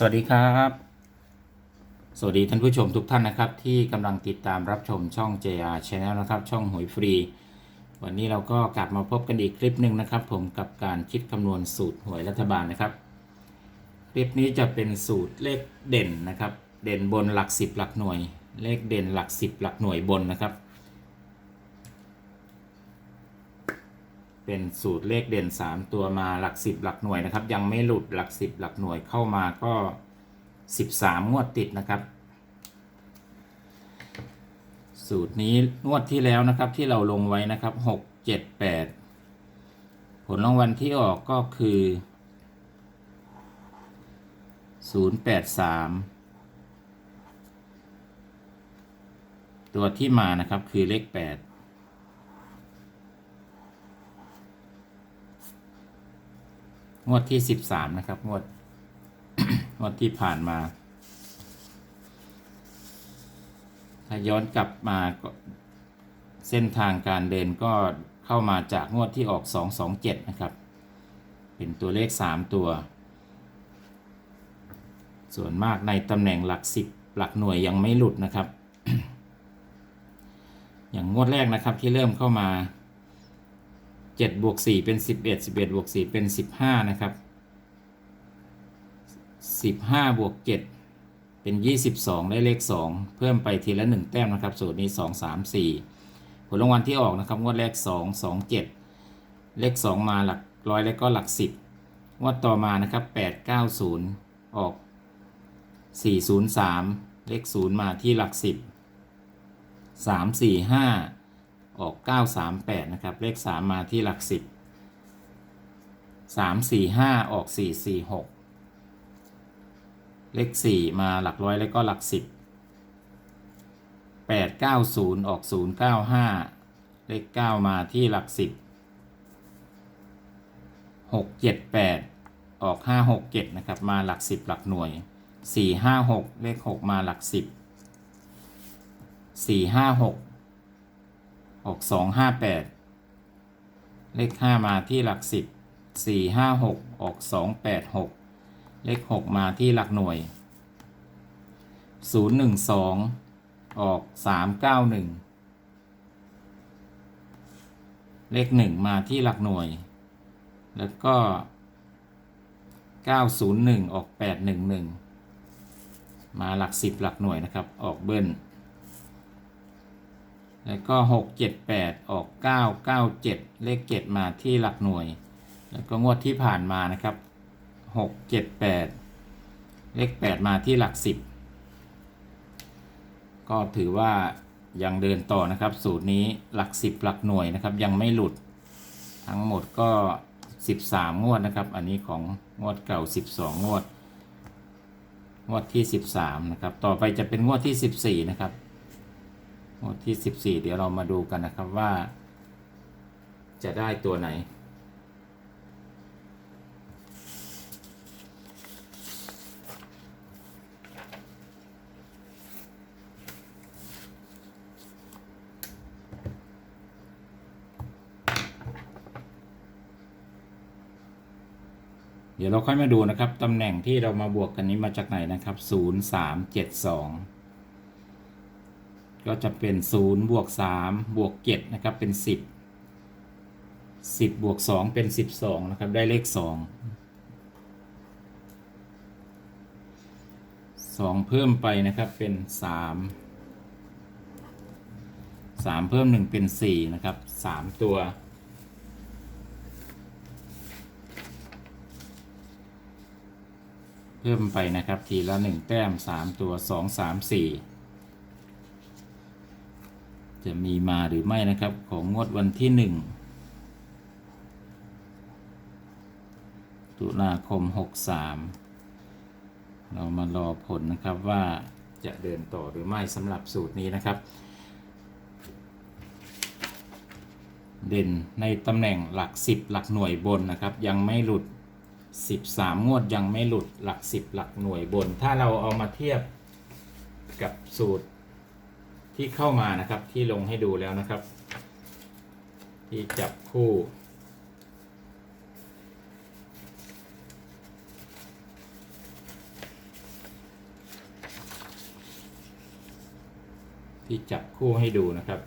สวัสดีครับ สวัสดีท่านผู้ชมทุกท่านนะครับ ที่กำลังติดตามรับชมช่อง JR Channel นะครับ ช่องหวยฟรี วันนี้เราก็กลับมาพบกันอีกคลิปหนึ่งนะครับ ผมกับการคิดคำนวณสูตรหวยรัฐบาลนะครับ คลิปนี้จะเป็นสูตรเลขเด่นนะครับ เด่นบนหลัก 10 หลักหน่วย เลขเด่นหลัก 10 หลักหน่วยบนนะครับ เป็นสูตรเลขเด่น 3 ตัวมาหลัก 10 หลักหน่วยนะครับ ยังไม่หลุดหลัก 10 หลักหน่วยเข้ามาก็ 13 งวดติดนะครับ สูตรนี้งวดที่แล้วนะครับที่เราลงไว้นะครับ 6 7 8 ผลรางวัลที่ออกก็คือ 083ตัวที่มานะครับคือเลข 8 งวดที่13นะครับ งวด งวดที่ผ่านมา ถ้าย้อนกลับมาเส้นทางการเดินก็เข้ามาจากงวดที่ออก227นะครับ เป็นตัวเลข3ตัว ส่วนมากในตำแหน่งหลัก10หลักหน่วยยังไม่หลุดนะครับ อย่างงวดแรกนะครับที่เริ่มเข้ามา 7บวก4เป็น 11 11บวก4เป็น 15 นะครับ 15บวก7เป็น 22 ได้เลข 2 เพิ่มไปทีละ 1 แต้มนะครับ สูตรนี้ 2 3 4 ผลรางวัลที่ออกนะครับงวดแรก 2 2 7 เลข 2 มาหลักร้อยแล้วก็หลัก 10งวดต่อมานะครับ 8 9 0 ออก 403 เลข 0 มาที่หลัก 10 3 4 5 ออก 938 นะครับ เลข 3 มาที่หลัก 10 3 4 5 ออก 4 4 6 เลข 4 มาหลักร้อยแล้วก็หลัก 10 8 9 0 ออก 0 9 5 เลข 9 มาที่หลัก 10 6 7 8 ออก 5 6 7 นะครับ มาหลัก 10 หลักหน่วย 4 5 6 เลข 6 มาหลัก 10 4 5 6 กสองห้าแปดเลขห้ามาที่หลักสิบสี่ห้าหกออกสองแปดหกเลขหกมาที่หลักหน่วยศูนย์หนึ่งสองออกสามเก้าหนึ่งเลขหนึ่งมาที่หลักหน่วย แล้วก็เก้าศูนย์หนึ่งออกแปดหนึ่งหนึ่งมาหลักสิบหลักหน่วยนะครับ ออกเบิ้ล แล้วก็หกเจ็ดแปดออกเก้าเก้าเจ็ดเลขเจ็ดมาที่หลักหน่วย แล้วก็งวดที่ผ่านมานะครับหกเจ็ดแปดเลขแปดมาที่หลักสิบก็ถือว่ายังเดินต่อนะครับ สูตรนี้หลักสิบหลักหน่วยนะครับ ยังไม่หลุดทั้งหมดก็สิบสามงวดนะครับ อันนี้ของงวดเก่าสิบสองงวด งวดที่สิบสามนะครับ ต่อไปจะเป็นงวดที่สิบสี่นะครับ งวดที่ 14 เดี๋ยวเรามาดูกันนะครับว่า จะได้ตัวไหน เดี๋ยวเราค่อยมาดูนะครับตำแหน่งที่เรามาบวกกันนี้มาจากไหนนะครับ 0 3 7 2 ก็จะเป็น 0 บวก 3 บวก 7 นะครับ เป็น 10 10 บวก 2 เป็น 12 นะครับ ได้เลข 2 2 เพิ่มไปนะครับ เป็น 3 3 เพิ่ม 1 เป็น 4 นะครับ 3 ตัวเพิ่มไปนะครับ ทีละ 1 แต้ม 3 ตัว 2 3 4 จะมีมาหรือไม่นะครับ ของงวดวันที่หนึ่งตุลาคม 63 เรามารอผลนะครับว่าจะเดินต่อหรือไม่สำหรับสูตรนี้นะครับ เด่นในตำแหน่งหลัก 10 หลักหน่วยบนนะครับ ยังไม่หลุด 13 งวดยังไม่หลุดหลัก 10 หลักหน่วยบน ถ้าเราเอามาเทียบกับสูตร ที่เข้ามานะครับที่ลงให้ดูแล้วนะครับ ที่จับคู่ ที่จับคู่ให้ดูนะครับ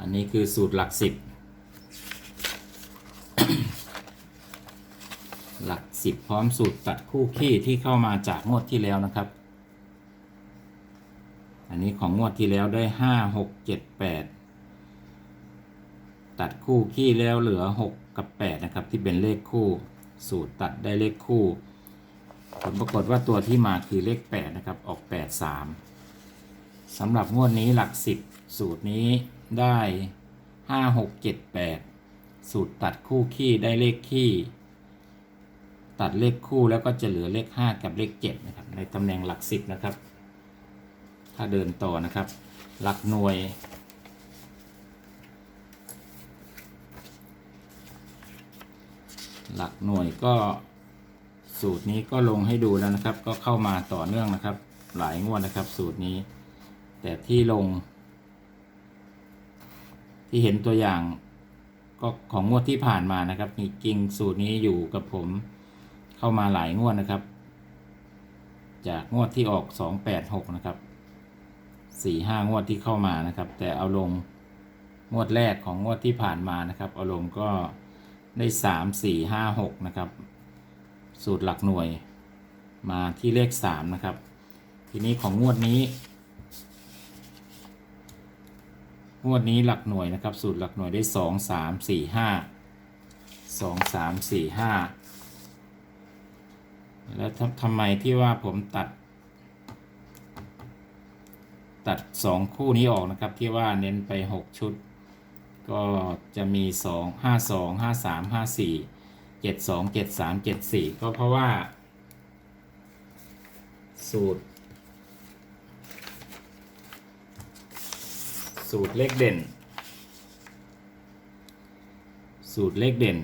อันนี้คือสูตรหลักสิบหลักสิบพร้อมสูตรตัดคู่ขี้ที่เข้ามาจากงวดที่แล้วนะครับ นนี้ของงวดที่แล้วได้ห้าหกเจ็ดแปดตัดคู่ขี้แล้วเหลือหกกับแปดนะครับ ที่เป็นเลขคู่สูตรตัดได้เลขคู่ ผลปรากฏว่าตัวที่มาคือเลขแปดนะครับ ออกแปดสามสำหรับงวดนี้หลักสิบสูตรนี้ได้ห้าหกเจ็ดแปดสูตรตัดคู่ขี้ได้เลขขี้ ตัดเลขคู่แล้วก็จะเหลือเลข 5 กับเลข 7 นะครับ ในตำแหน่งหลัก 10 นะครับ ถ้าเดินต่อนะครับ หลักหน่วย หลักหน่วยก็สูตรนี้ก็ลงให้ดูแล้วนะครับ ก็เข้ามาต่อเนื่องนะครับ หลายงวดนะครับ สูตรนี้ แต่ที่ลง ที่เห็นตัวอย่างก็ของงวดที่ผ่านมานะครับจริงสูตรนี้อยู่กับผมเข้ามาหลายงวดนะครับ จากงวดที่ออก 286 นะครับ 4-5งวดที่เข้ามานะครับ แต่เอาลงงวดแรกของงวดที่ผ่านมานะครับ เอาลงก็ได้3 4 5 6นะครับ สูตรหลักหน่วยมาที่เลข3นะครับ ทีนี้ของงวดนี้ งวดนี้หลักหน่วยนะครับ สูตรหลักหน่วยได้2 3 4 5 2 3 4 5แล้วทำไมที่ว่าผมตัด ตัดสองคู่นี้ออกนะครับที่ว่าเน้นไป 6 ชุด ก็จะมี 2 5 2 5 3 5 4 7 2 7 3 7 4 ก็เพราะว่า สูตร สูตรเลขเด่น สูตรเลขเด่น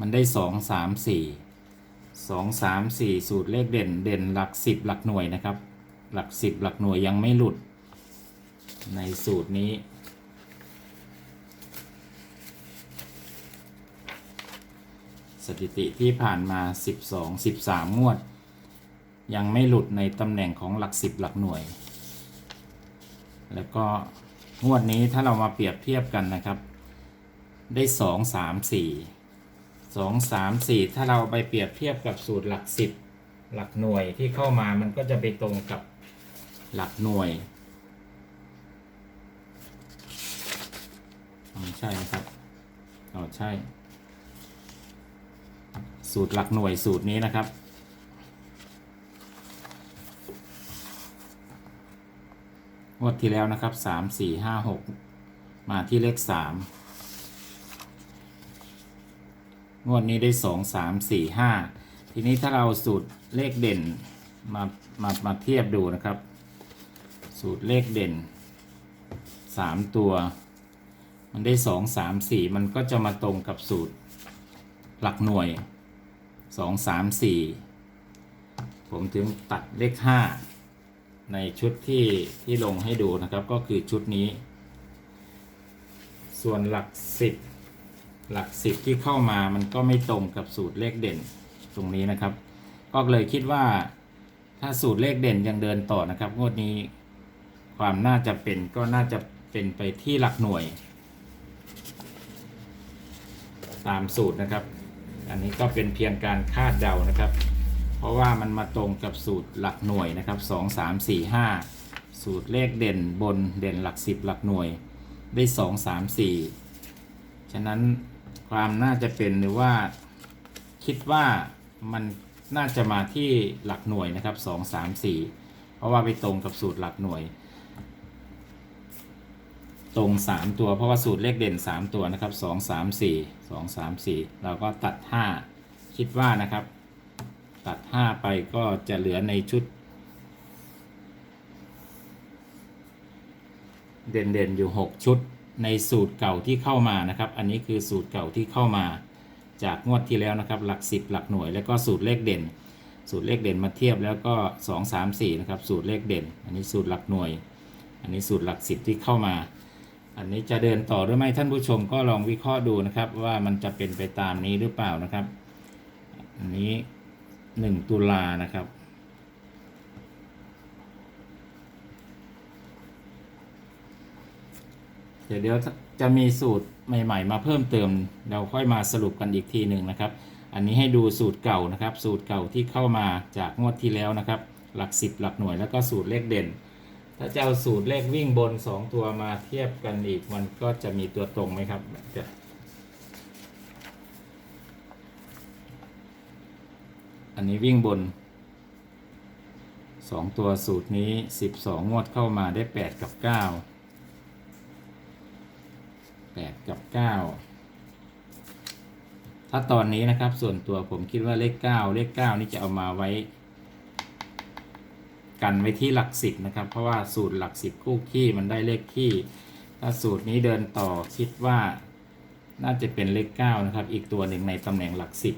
มันได้สองสามสี่สองสามสี่สูตรเลขเด่นเด่นหลักสิบหลักหน่วยนะครับ หลักสิบหลักหน่วยยังไม่หลุด ในสูตรนี้ สถิติที่ผ่านมา 12 13 งวด ยังไม่หลุดในตำแหน่งของหลักสิบหลักหน่วย แล้วก็งวดนี้ถ้าเรามาเปรียบเทียบกันนะครับ ได้สองสามสี่สองสามสี่ถ้าเราไปเปรียบเทียบกับสูตรหลักสิบหลักหน่วยที่เข้ามามันก็จะไปตรงกับ หลักหน่วยใช่นะครับอ๋อใช่ สูตรหลักหน่วยสูตรนี้นะครับงวดที่แล้วนะครับสามสี่ห้าหกมาที่เลขสามงวดนี้ได้สองสามสี่ห้าทีนี้ถ้าเราสูตรเลขเด่นมามามาเทียบดูนะครับ สูตรเลขเด่นสามตัว มันได้สองสามสี่มันก็จะมาตรงกับสูตรหลักหน่วยสองสามสี่ผมถึงตัดเลขห้าในชุดที่ที่ลงให้ดูนะครับก็คือชุดนี้ ส่วนหลักสิบหลักสิบที่เข้ามามันก็ไม่ตรงกับสูตรเลขเด่นตรงนี้นะครับ ก็เลยคิดว่าถ้าสูตรเลขเด่นยังเดินต่อนะครับงวดนี้ ความน่าจะเป็นก็น่าจะเป็นไปที่หลักหน่วย ตามสูตรนะครับ อันนี้ก็เป็นเพียงการคาดเดานะครับ เพราะว่ามันมาตรงกับสูตรหลักหน่วยนะครับ 2 3 4 5 สูตรเลขเด่นบนเด่นหลัก 10 หลักหน่วยได้ 2 3 4 ฉะนั้นความน่าจะเป็นหรือว่าคิดว่ามันน่าจะมาที่หลักหน่วยนะครับ 2 3 4 เพราะว่าไปตรงกับสูตรหลักหน่วย ตรง 3 ตัวเพราะว่าสูตรเลขเด่น 3 ตัวนะครับ 2 3 4 2 3 4 เราก็ตัด 5 คิดว่านะครับ ตัด 5 ไปก็จะเหลือในชุด เด่นๆอยู่ 6 ชุดในสูตรเก่าที่เข้ามานะครับ อันนี้คือสูตรเก่าที่เข้ามา จากงวดที่แล้วนะครับ หลัก 10 หลักหน่วย แล้วก็สูตรเลขเด่น สูตรเลขเด่นมาเทียบแล้วก็ 2 3 4 นะครับ สูตรเลขเด่น อันนี้สูตรหลักหน่วย อันนี้สูตรหลัก 10 ที่เข้ามา อันนี้จะเดินต่อหรือไม่ท่านผู้ชมก็ลองวิเคราะห์ดูนะครับ ว่ามันจะเป็นไปตามนี้หรือเปล่านะครับ อันนี้หนึ่งตุลานะครับ เดี๋ยวเดี๋ยวจะมีสูตรใหม่ ๆ มาเพิ่มเติม เราค่อยมาสรุปกันอีกทีหนึ่งนะครับ อันนี้ให้ดูสูตรเก่านะครับ สูตรเก่าที่เข้ามาจากงวดที่แล้วนะครับ หลักสิบหลักหน่วยแล้วก็สูตรเลขเด่น ถ้าจะเอาสูตรเลขวิ่งบน2ตัวมาเทียบกันอีกมันก็จะมีตัวตรงไหมครับจะอันนี้วิ่งบน2ตัวสูตรนี้12งวดเข้ามาได้8กับ9 8กับ9ถ้าตอนนี้นะครับส่วนตัวผมคิดว่าเลข9เลข9นี่จะเอามาไว้ กันไว้ที่หลักสิบนะครับ เพราะว่าสูตรหลักสิบคู่ขี้มันได้เลขขี้ ถ้าสูตรนี้เดินต่อคิดว่าน่าจะเป็นเลขเก้านะครับ อีกตัวหนึ่งในตำแหน่งหลักสิบ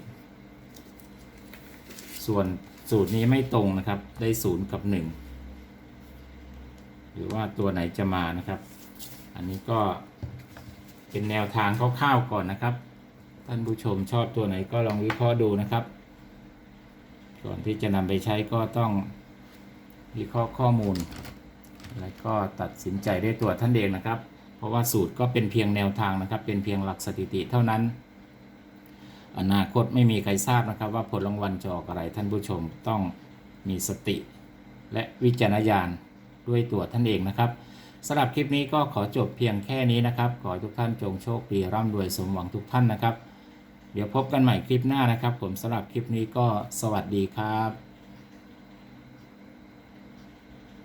ส่วนสูตรนี้ไม่ตรงนะครับ ได้ศูนย์กับหนึ่งหรือว่าตัวไหนจะมานะครับ อันนี้ก็เป็นแนวทางคร่าวๆก่อนนะครับ ท่านผู้ชมชอบตัวไหนก็ลองวิเคราะห์ดูนะครับ ก่อนที่จะนำไปใช้ก็ต้อง วิเคราะห์ข้อมูล แล้วก็ตัดสินใจด้วยตัวท่านเองนะครับ เพราะว่าสูตรก็เป็นเพียงแนวทางนะครับ เป็นเพียงหลักสถิติเท่านั้น อนาคตไม่มีใครทราบนะครับ ว่าผลรางวัลจะออกอะไรท่านผู้ชมต้องมีสติ และวิจารณญาณด้วยตัวท่านเองนะครับสำหรับคลิปนี้ก็ขอจบเพียงแค่นี้นะครับ ขอทุกท่านจงโชคดีร่ำรวยสมหวังทุกท่านนะครับ เดี๋ยวพบกันใหม่คลิปหน้านะครับ ผมสำหรับคลิปนี้ก็สวัสดีครับ